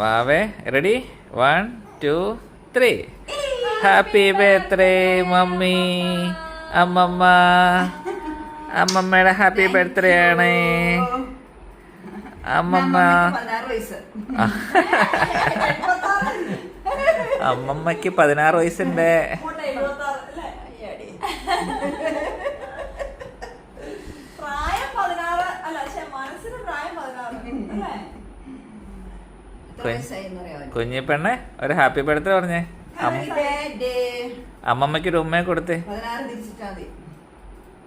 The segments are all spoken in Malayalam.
വാവേ ready one two three happy birthday mummy. അമ്മമ്മ. അമ്മമ്മയുടെ ഹാപ്പി ബർത്ത്ഡേ ആണ്. അമ്മമ്മ. അമ്മമ്മക്ക് പതിനാറ് വയസ്സുണ്ട്. പ്രായം പതിനാറ് അല്ല മനസ്സിന് പ്രായം പതിനാറ് അല്ലേ എത്ര വയസ്സായി എന്ന് പറയാമോ? കുഞ്ഞിപ്പെണ്ണെ ഒരു ഹാപ്പി ബർത്ത്ഡേ പറഞ്ഞേ. അമ്മമ്മക്ക്. അമ്മമ്മയ്ക്ക് ഒരു ഉമ്മയെ കൊടുത്തേ.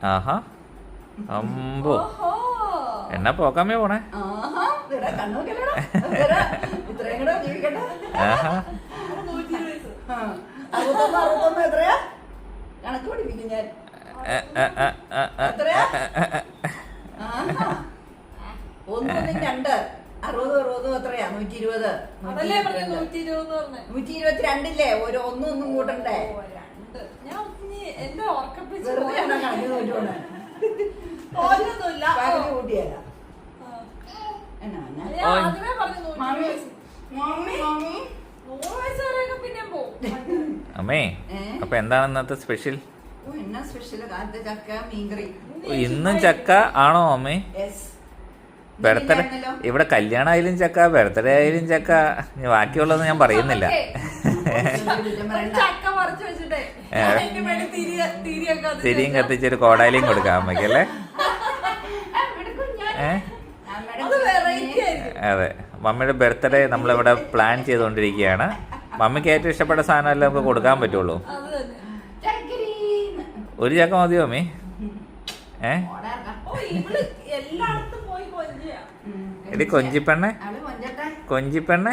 ആഹാ. അമ്പോ. എന്നാ പോക്കാമേ പോണേ. ആഹാ, കണക്ക് പഠിപ്പിക്കും ഞാൻ. ഒന്നും രണ്ട്. അറുപത് അറുപതും എത്രയാ നൂറ്റി ഇരുപത് അതല്ലേ പറഞ്ഞു നൂറ്റി ഇരുപത് പറഞ്ഞേ? നൂറ്റി ഇരുപത്തിരണ്ടില്ലേ ഒരു ഒന്നും ഒന്നും കൂട്ടണ്ടേ? ഓ, രണ്ട്. ഞാൻ ഇനി എന്റെ ഉറക്കപ്പിച്ച് വെറുതെ ആണോ കണക്ക് നോക്കിക്കോണേ തോന്നുന്നില്ല പകുതി കൂട്ടിയല്ല എന്നാ ഞാൻ ഞാൻ ഓയ്. ആദ്യമേ പറഞ്ഞു നൂറ്റി മമ്മി ഇരുപത്. വയസ്സ്. മമ്മി മമ്മി നൂറ് വയസ്സ് വരെയൊക്കെ പിന്നെ പോകും അമ്മേ ഏ? അപ്പൊ എന്താണ് ഇന്നത്തെ സ്പെഷ്യൽ? ഓ, എന്നാ സ്പെഷ്യൽ കാലത്തെ ചക്ക മീൻകറി. ഇന്നും ചക്ക ആണോ അമ്മേ? യെസ്. ബർത്ത്ഡേ ഇവിടെ കല്യാണം ആയാലും ചക്ക ബർത്ത്ഡേ ആയാലും ചക്ക. ഇനി ബാക്കിയുള്ളത് ഞാൻ പറയുന്നില്ല. തിരിയും കത്തിച്ചൊരു കോടാലിയും കൊടുക്കാം അമ്മയ്ക്ക് അല്ലേ? അത് വെറൈറ്റി ആയിരിക്കും. അതെ. മമ്മിയുടെ ബർത്ത്ഡേ നമ്മളിവിടെ പ്ലാൻ ചെയ്തുകൊണ്ടിരിക്കുകയാണ്. മമ്മിക്ക് ഏറ്റവും ഇഷ്ടപ്പെട്ട സാധനമല്ലേ നമുക്ക് കൊടുക്കാൻ പറ്റുള്ളൂ. ഒരു ചക്ക മതിയോ അമ്മി ഏ? എടി കൊഞ്ചിപ്പെണ്ണെ. കൊഞ്ചിപ്പെണ്ണ.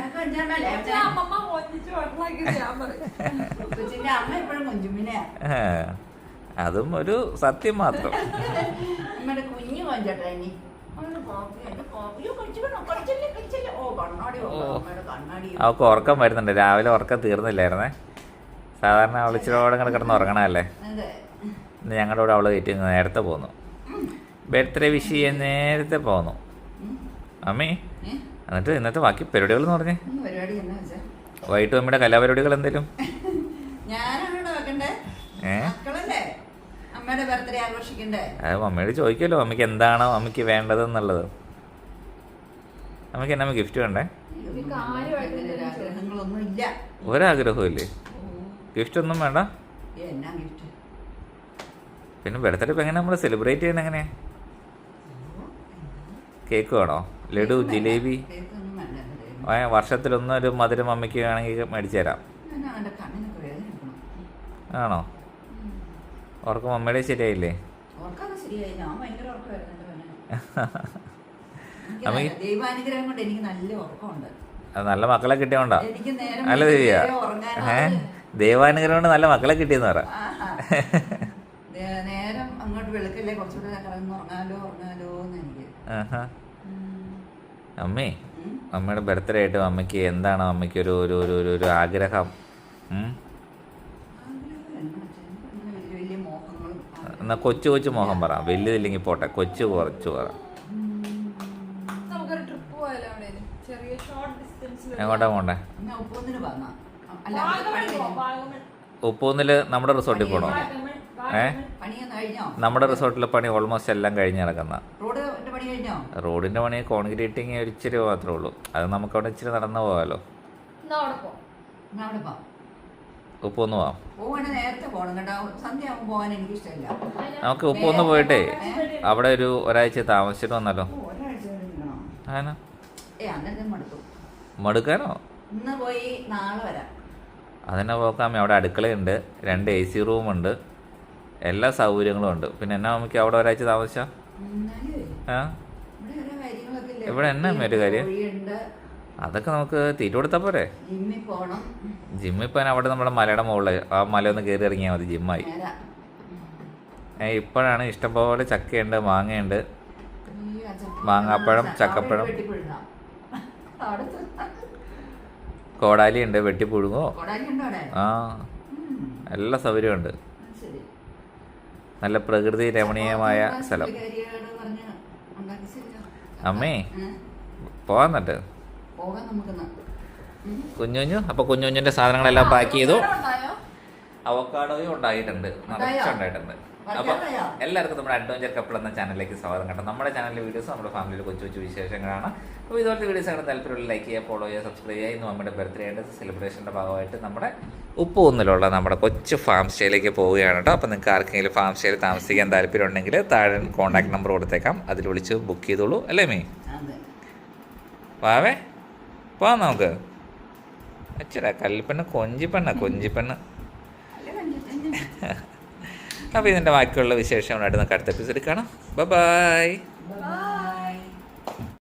അതും ഒരു സത്യം മാത്രം. അവക്ക് കുഞ്ഞു കൊഞ്ചട്ടെ ഇനി. അവൾക്ക് ഉറക്കം വരുന്നുണ്ട്. രാവിലെ ഉറക്കം തീർന്നില്ലായിരുന്നേ. സാധാരണ അവൾ ഇച്ചിരോടെ ഇങ്ങനെ കിടന്ന് ഉറങ്ങണമല്ലേ. ഇന്ന് ഞങ്ങളുടെ കൂടെ അവൾ കയറ്റി നേരത്തെ പോന്നു. ബർത്ത്ഡേ വിഷ് ചെയ്യാൻ നേരത്തെ പോന്നു. അമ്മേ? എന്നിട്ട് ഇന്നത്തെ ബാക്കി പരിപാടികൾ എന്ന് പറഞ്ഞേ? വൈകിട്ട് നമ്മുടെ കലാപരിപാടികൾ എന്തേലും അമ്മയോട് ചോദിക്കല്ലോ അമ്മയ്ക്ക് അത് മമ്മിയോട് ചോദിക്കല്ലോ അമ്മയ്ക്ക് എന്താണോ അമ്മയ്ക്ക് വേണ്ടത് എന്നുള്ളത്. അമ്മയ്ക്ക് എന്നാ ഗിഫ്റ്റ് വേണ്ടേ? ഒരാഗ്രഹവും ഇല്ലേ. ഗിഫ്റ്റ് ഒന്നും വേണ്ട? പിന്നെ ബർത്ത്ഡേ ഇപ്പം എങ്ങനെ നമ്മൾ സെലിബ്രേറ്റ് എങ്ങനെയാ? കേക്ക് വേണോ? ലഡു ജിലേബി. വർഷത്തിലൊന്നും ഒരു മധുരം അമ്മയ്ക്ക് വേണമെങ്കിൽ മേടിച്ചു തരാം ആണോ? ഓർക്കും അമ്മയുടെ ശരിയായില്ലേ? അത് നല്ല മക്കളെ കിട്ടിയോണ്ടാ? അല്ല ദിവ്യ ഏ? ദൈവാനുഗ്രഹം കൊണ്ട് നല്ല മക്കളെ കിട്ടിയെന്ന് പറ. നേരം അങ്ങോട്ട് വെളുക്കല്ലേ കുറച്ചുകൂടെ ഉറങ്ങാലോ ഉറങ്ങാലോ എന്ന് എനിക്ക്. അമ്മേ. അമ്മയുടെ ബർത്ത്ഡേ ആയിട്ട് അമ്മയ്ക്ക് എന്താണ് അമ്മയ്ക്ക് ഒരു ഒരു ഒരു ഒരു ഒരു ആഗ്രഹം? എന്നാ കൊച്ചു കൊച്ചു മോഹം പറ. വലിയതില്ലെങ്കിൽ പോട്ടെ. കൊച്ചു കുറച്ചു പറ. ട്രിപ്പ് പോയാലോ എവിടെയെങ്കിലും ചെറിയ ഷോർട്ട് ഡിസ്റ്റൻസിൽ എങ്ങോട്ടാ പോണ്ടേ? ഉപ്പൂന്നിൽ നമ്മുടെ റിസോർട്ടിൽ പോണോ? ഏ? കഴിഞ്ഞോ? നമ്മുടെ റിസോർട്ടിലെ പണി ഓൾമോസ്റ്റ് എല്ലാം കഴിഞ്ഞ് നടക്കുന്ന. റോഡിന്റെ പണി കോൺക്രീറ്റിംഗ് റോഡിന്റെ കോൺക്രീറ്റിങ് ഒരു ഇച്ചിരി മാത്രമേ ഉള്ളൂ. അത് നമുക്ക് അവിടെ ഇച്ചിരി നടന്നു പോവാലോ നമുക്ക് ഉപ്പ് പോവാം. ഉപ്പൊന്ന് പോയിട്ടേ അവിടെ ഒരു ഒരാഴ്ച താമസിച്ചിട്ട് വന്നാലോ. അങ്ങനെ മടുക്കാനോ? ഇന്ന് പോയി നാളെ വരാം. അതിനെ പോക്കാമേ. അവിടെ അടുക്കളയുണ്ട്. രണ്ട് എ സി റൂമുണ്ട്. എല്ലാ സൗകര്യങ്ങളും ഉണ്ട്. പിന്നെ എന്നാ നമുക്ക് അവിടെ ഒരാഴ്ച താമസിച്ചാ? ഇവിടെ എന്നാ ഒരു കാര്യം? അതൊക്കെ നമുക്ക് തീറ്റ കൊടുത്താൽ പോരെ? ജിമ്മിൽ പോകാൻ അവിടെ നമ്മുടെ മലയുടെ മുകളിൽ ആ മല ഒന്ന് കയറി ഇറങ്ങിയാൽ മതി ജിമ്മായി. ഇപ്പോഴാണ് ഇഷ്ടംപോലെ ചക്കയുണ്ട് മാങ്ങയുണ്ട്. മാങ്ങാപ്പഴം, ചക്കപ്പഴം. കോടാലി ഉണ്ട് വെട്ടിപ്പുഴുങ്ങോ ആ എല്ലാ സൗകര്യമുണ്ട്. നല്ല പ്രകൃതി രമണീയമായ സ്ഥലം. അമ്മേ? പോവാന്നിട്ട് കുഞ്ഞുഞ്ഞു അപ്പൊ കുഞ്ഞുഞ്ഞിന്റെ സാധനങ്ങളെല്ലാം പാക്ക് ചെയ്തു? അവക്കാടോയും ഉണ്ടായിട്ടുണ്ട്. ഉണ്ടായോ? നിറച്ചുണ്ടായിട്ടുണ്ട് അപ്പോൾ എല്ലാവർക്കും നമ്മുടെ അഡ്വഞ്ചർ കപ്പിൾ എന്ന ചാനലിലേക്ക് സ്വാഗതം കേട്ടോ. നമ്മുടെ ചാനലിലെ വീഡിയോസ് നമ്മുടെ ഫാമിലിയിൽ കൊച്ചു കൊച്ചു വിശേഷങ്ങളാണ്. അപ്പോൾ ഇതുപോലത്തെ വീഡിയോസ് ആണ് താല്പര്യമുള്ള ലൈക്ക് ചെയ്യുക ഫോളോ ചെയ്യുക സബ്സ്ക്രൈബ് ചെയ്യുക. ഇന്ന് നമ്മുടെ ബർത്ത്ഡേ ആയിട്ട് സെലിബ്രേഷന്റെ ഭാഗമായിട്ട് നമ്മുടെ ഉപ്പുകുന്നിലുള്ള നമ്മുടെ കൊച്ചു ഫാം സ്റ്റേയിലേക്ക് പോവുകയാണ് കേട്ടോ. അപ്പോൾ നിങ്ങൾക്ക് ആർക്കെങ്കിലും ഫാം സ്റ്റേയിൽ താമസിക്കാൻ താല്പര്യമുണ്ടെങ്കിൽ താഴെ കോൺടാക്ട് നമ്പർ കൊടുത്തേക്കാം. അതിൽ വിളിച്ച് ബുക്ക് ചെയ്തോളൂ. അല്ലേ മീ? വാവേ പോവാം നമുക്ക്. അച്ചടാ കല്ലിപ്പെണ്ണ് കൊഞ്ചിപ്പെണ്ണ കൊഞ്ചിപ്പെണ്ണ്. അപ്പോൾ ഇതിന്റെ ബാക്കിയുള്ള വിശേഷങ്ങളായിട്ട് നമുക്ക് അടുത്ത എപ്പിസോഡ് കാണാം. Bye Bye.